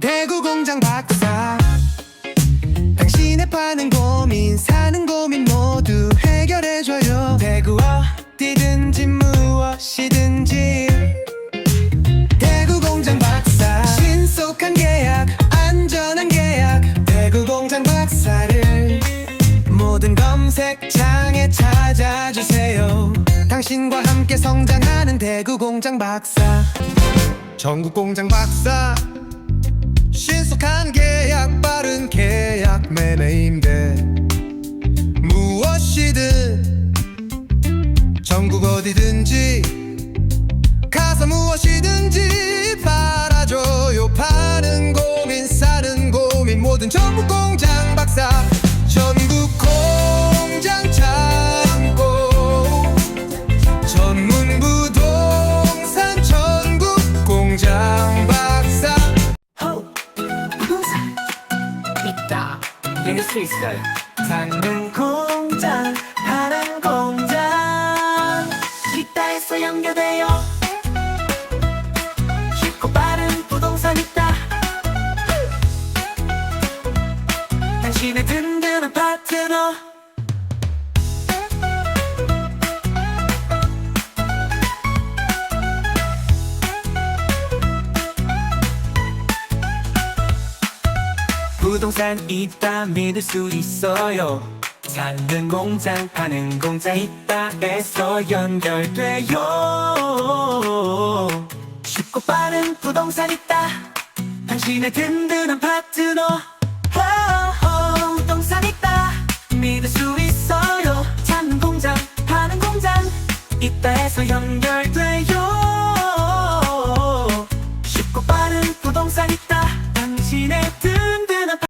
대구 공장 박사. 당신의 파는 고민 사는 고민 모두 해결해줘요. 대구 어디든지 무엇이든지. 대구 공장 박사. 신속한 계약 안전한 계약. 대구 공장 박사를 모든 검색창에 찾아주세요. 당신과 함께 성장하는 대구 공장 박사. 전국 공장 박사 계약 매매 임대 무엇이든 전국 어디든지 가서 무엇이든지 팔아줘요. 파는 고민 사는 고민 모든 전국 공장 박사. 전국 공장 창고. 전문 부동산 전국 공장 박사. 부동산. 있다 수 있어요. 사는 공장 파는 공장. 있다에서 연결돼요. 쉽고 빠른 부동산 있다. 당신의 든든한 파트너 부동산 있다 믿을 수 있어요. 사는 공장 파는 공장 있다 에서 연결돼요. 쉽고 빠른 부동산 있다. 당신의 든든한 파트너. 부동산 있다. 믿을 수 있어요. 찾는 공장 파는 공장 있다 에서 연결돼요. 쉽고 빠른 부동산 있다. 당신의 든